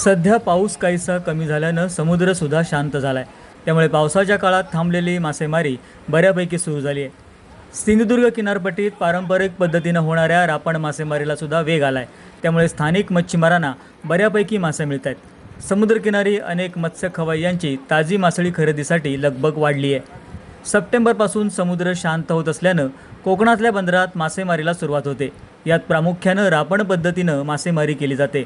सध्या पाऊस काहीसा कमी झाल्यानं समुद्रसुद्धा शांत झाला आहे त्यामुळे पावसाच्या काळात थांबलेली मासेमारी बऱ्यापैकी सुरू झाली आहे सिंधुदुर्ग किनारपट्टीत पारंपरिक पद्धतीनं होणाऱ्या रापण मासेमारीला सुद्धा वेग आला आहे त्यामुळे स्थानिक मच्छीमारांना बऱ्यापैकी मासे मिळत आहेत समुद्रकिनारी अनेक मत्स्य खवय्यांची ताजी मासळी खरेदीसाठी लगबग वाढली आहे सप्टेंबरपासून समुद्र शांत होत असल्यानं कोकणातल्या बंदरात मासेमारीला सुरुवात होते. यात प्रामुख्यानं रापण पद्धतीनं मासेमारी केली जाते.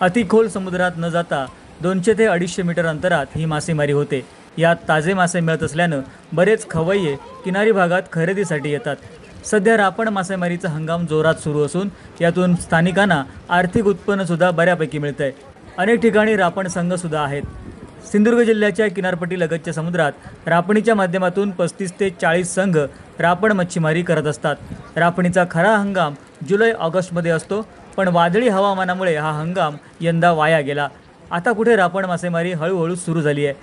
अति खोल समुद्रात न जाता दोनशे ते अडीचशे मीटर अंतरात ही मासेमारी होते. यात ताजे मासे मिळत असल्यानं बरेच खवय्ये किनारी भागात खरेदीसाठी येतात. सध्या रापण मासेमारीचा हंगाम जोरात सुरू असून यातून स्थानिकांना आर्थिक उत्पन्नसुद्धा बऱ्यापैकी मिळतं आहे अनेक ठिकाणी रापण संघसुद्धा आहेत. सिंधुदुर्ग जिल्ह्याच्या किनारपट्टी लगतच्या समुद्रात रापणीच्या माध्यमातून पस्तीस ते चाळीस संघ रापण मच्छीमारी करत असतात. रापणीचा खरा हंगाम जुलै ऑगस्टमध्ये असतो. पण वादळी हवामानामुळे हा हंगाम यंदा वाया गेला. आता कुठे रापण मासेमारी हळूहळू सुरू झाली आहे.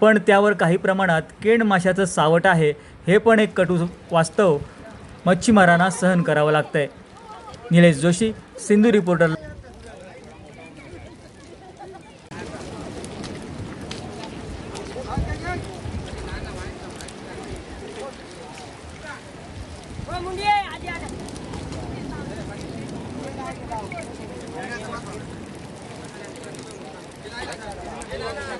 पण त्यावर काही प्रमाणात केण माशाचं सावट आहे हे पण एक कटू वास्तव मच्छीमारांना सहन करावं लागतं आहे निलेश जोशी सिंधू रिपोर्टर. हो,